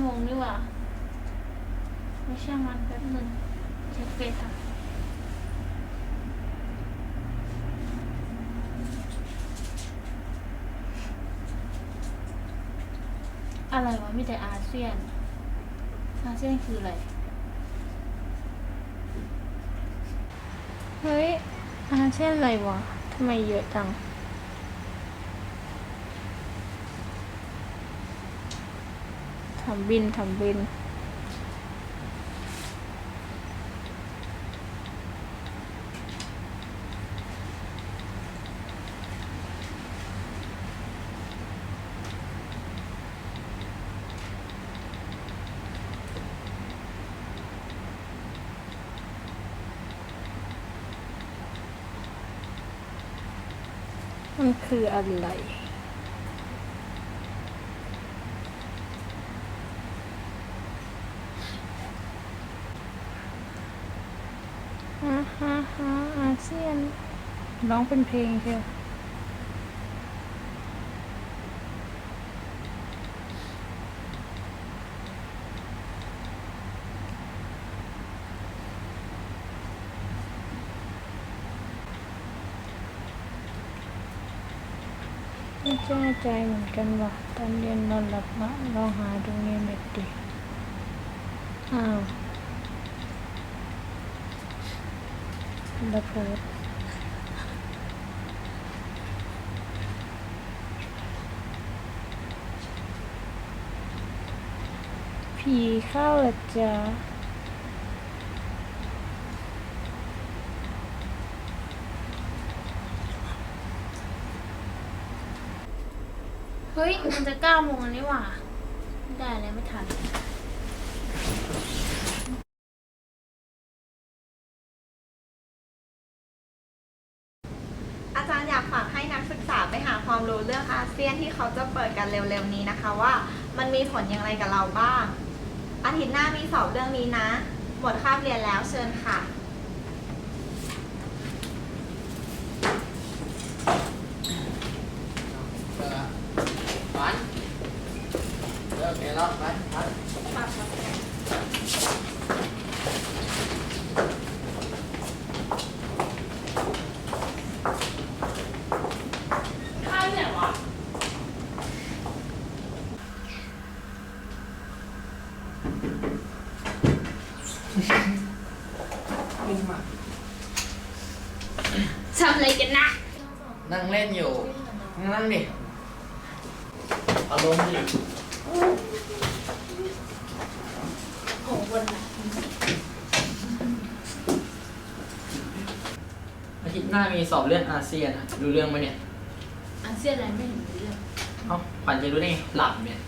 โมงนี่หว่าไม่ช่างมันแป๊บหนึ่งเช็คเฟซค่ะอะไรวะมีแต่อาเซียน อาเซียนคืออะไร เฮ้ย อาเซียนอะไรวะทำไมเยอะจังำบินทำบิน มันคืออะไร ฮ่าฮ่าฮ่าอา เซียนร้องเป็นเพลงเชียวไม่แน่ใจเหมือนกันว่าตอนเรียนนอนหลับมะลองหาดูในเน็ตดิอ้าว ระเบิดผีเข้าเหรอจ๊ะเฮ้ย มันจะเก้าโมงแล้วนี่หว่า ได้แล้วไม่ทัน จารย์อยากฝากให้นักศึกษาไปหาความรู้เรื่องอาเซียนที่เขาจะเปิดกันเร็วๆนี้นะคะว่ามันมีผลอย่างไรกับเราบ้าง อาทิตย์หน้ามีสอบเรื่องนี้นะ หมดคาบเรียนแล้วเชิญค่ะฝันเลิกเรียนแล้วไปไป ข้าวเนี่ยวะ ขึ้นมา ทำ อะไรกันนะ นั่งเล่นอยู่นั่งดิอารมณ์ดิโอ้วนนะอาทิตย์หน้ามีสอบเรื่องอาเซียนอะรู้เรื่องไหมเนี่ย อาเซียนอะไรไม่เห็นรู้เรื่อง เอ้าขวัญจะรู้ได้ไงหลับเนี่ย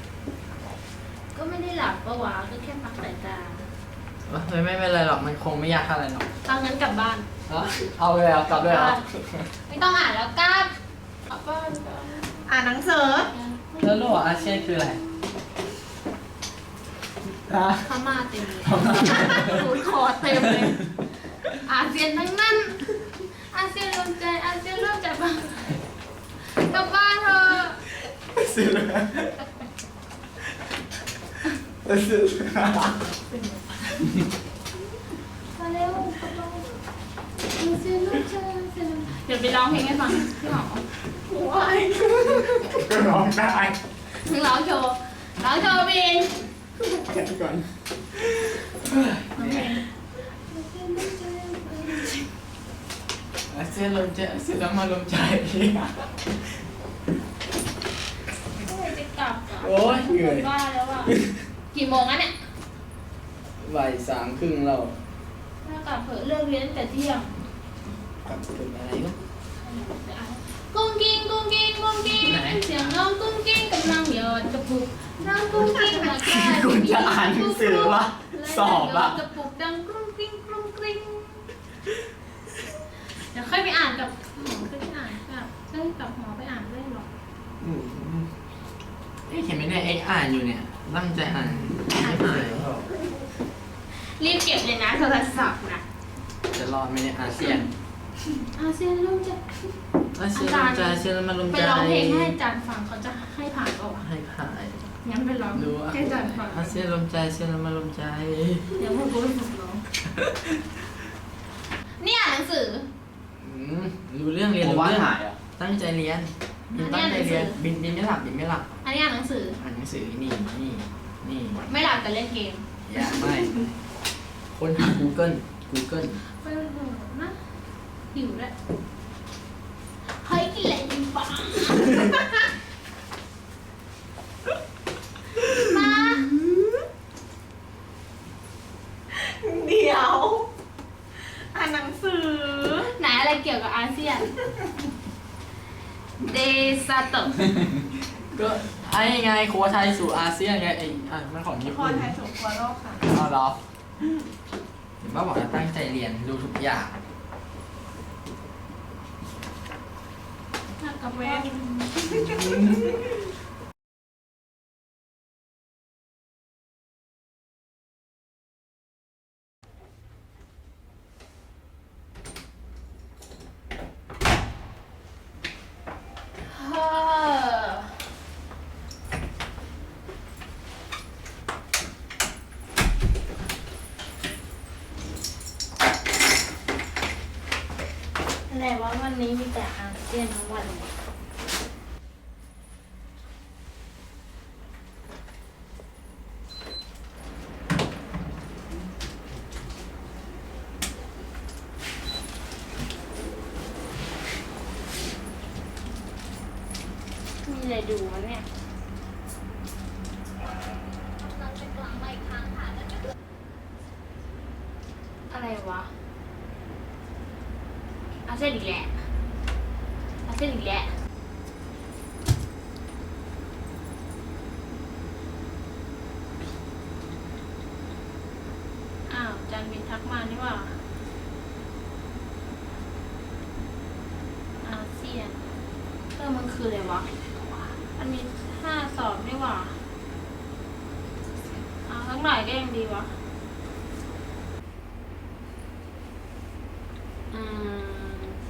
ก็ไม่ได้หลับปะวะก็แค่พักสายตา เอ้ยไม่ไม่เป็นไรหรอกมันคงไม่ยากอะไรหรอกเอางั้นกลับบ้าน เอาเอาเลยเอากลับเลยเหรอไม่ต้องอ่านแล้วกลับกลับบ้านกันอ่านหนังสือแล้วรู้ว่าอาเซียนคืออะไรฮะ พม่าเต็มเลยหูยคอเต็มเลย อาเซียนทั้งนั้น อาเซียนรวมใจ อาเซียนรวมใจบ้างกลับบ้านเถอะซื้อเลยซื้อ มาเร็วกลับบ้านอาเซียนรวมใจอาเซียนรวมใจเดี๋ยวไปร้องเพลงให้ฟังพี่หมอก็ร้องได้มึงร้องโชว์ร้องโชว์บินแค่ก่อนร้องเพลงอาเซียนลมใจอเซียนแล้วมาลมใจเมื่ไหร่จะกลับโอ้ยเหนื่อยบ้าแล้วอะกี่โมงอะเนี่ย บ่ายสามครึ่งเราถ้ากลับเผลอเลิกเรียนตั้งแต่เที่ยงกลับถึงอะไรวะกุ้งกิ้งกุ้งกิ้งกุ้งกิ้งไหนเสียงน้องกุ้งกิ้งกำลังหยอดกระปุกน้องกุ้งกิ้งมาใกล้คุณจะอ่านหนังสือวะสอบอะกระปุกดังกุ้งกิ้งกุ้งกิ้งเดี๋ยวค่อยไปอ่านกับหมอค่อยไปอ่านกับเอ้ยกับหมอไปอ่านด้วยหรอกอืมเอ๊ะเห็นไหมเนี่ยเอ็กอ่านอยู่เนี่ยตั้งใจอ่านไม่หาย รีบเก็บเลยนะโทรศัพท์นะจะรอดไหมเนี่ยอาเซียนอาเซียนลูกจะ อาเซียนลมใจอาเซียนแล้วมาลมไปใจร้องเพลงให้อาจารย์ฟังเขาจะให้ผ่านเปล่าวะให้ผ่านงั้นไปร้องรู้อะให้จันฟังอาเซียนรวมใจอาเซียนมารวมใจเดี๋ยวพวกกูไปฝึกร้องเนี่ยหนังสือ อืมรู้เรื่องเรียนผมรู้ว่าเรื่องหายอะตั้งใจเรียนบินอัตั้นงนี้ใจอ่านหนังสือเรียนบินบินไม่หลับบินไม่หลับอันนี้อ่านหนังสือ อ่านหนังสือนี่นี่นี่ไม่หลับแต่เล่นเกมอย่าไม่ ค้นหา Google Google ไปหนูนะหิวด้วยเฮ้ยกินอะไรดีบ้างมาเดี๋ยว อ่านหนังสือ ไหนอะไรเกี่ยวกับอาเซียน เดซาโตะก็ไอ้ไงครัวไทยสู่อาเซียนไงไอ้อะมันของญี่คปุ่นนไทยสมควรโลกค่ะ เอาเหรอ เห็นว่าบอกจะตั้งใจเรียนดูทุกอย่างนักกับเวน เฮ้อ อะไรว่าวันนี้มีแต่อาเซียนทั้งวันเลยมีอะไรดูวะเนี่ย อะไรวะ อาเซียนอีกแหละ อาเซียนอีกแหละอ้าวจันบินทักมานี่หว่าอาเซียนเออมันคืออะไรวะ มันมีห้าสอบนี่หว่าเอาสักหน่อยก็ยังดีวะอา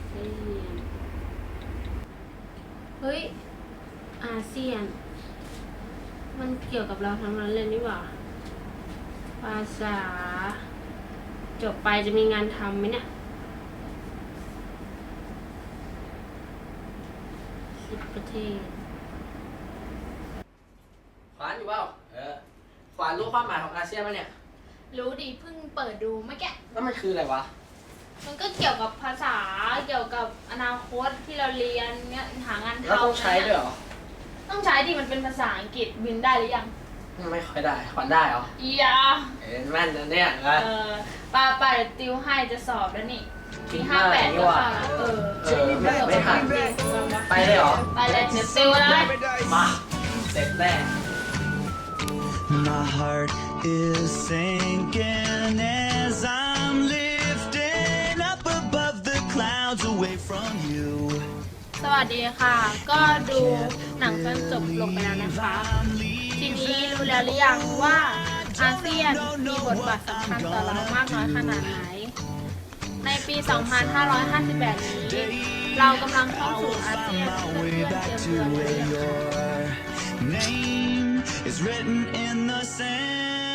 เซียน เฮ้ย อาเซียน มันเกี่ยวกับเราทั้งนั้นเลยนี่หว่า ภาษา จบไปจะมีงานทำไหมเนี่ยสิบประเทศ ขวานอยู่เปล่าเออ ขวานรู้ความหมายของอาเซียนไหมเนี่ย รู้ดีเพิ่งเปิดดูเมื่อกี้ แล้วมันคืออะไรวะ มันก็เกี่ยวกับภาษาเกี่ยวกับอนาคตที่เราเรียนเนี่ยหางานทำแล้วต้องใช้ด้วยเหรอ ต้องใช้ดิมันเป็นภาษาอังกฤษบินได้หรือยังไม่ค่อยได้ขวานได้เหรออียาเอ็นแม่นนะเนี่ยเออป้าป้าเดี๋ยวติวให้จะสอบแล้วนี่ปีมีหน้าห้าแปดนี่ก็หว่าเข้าแล้วเออเออไม่ไม่ทันจริงไปเลยเหรอไปเลยเดี๋ยวติวเลยมาเสร็จแน่ My heart is sinking clouds away from you. สวัสดีค่ะ ก็ดูหนังจนจบลงไปแล้วนะคะ I'm ที leaving. นี้รู้แล้วหรือยังว่าอาเซียนมีบทบาทสำคัญต่อเรามากน้อยขนาดไหน ในปี 2558 นี้ เรากำลังเข้า I สู่ will อาเซีย find น my เพื่ way อนๆเตรีย back ม to ตัวหรือ where ยังคะ your name is written in the sand.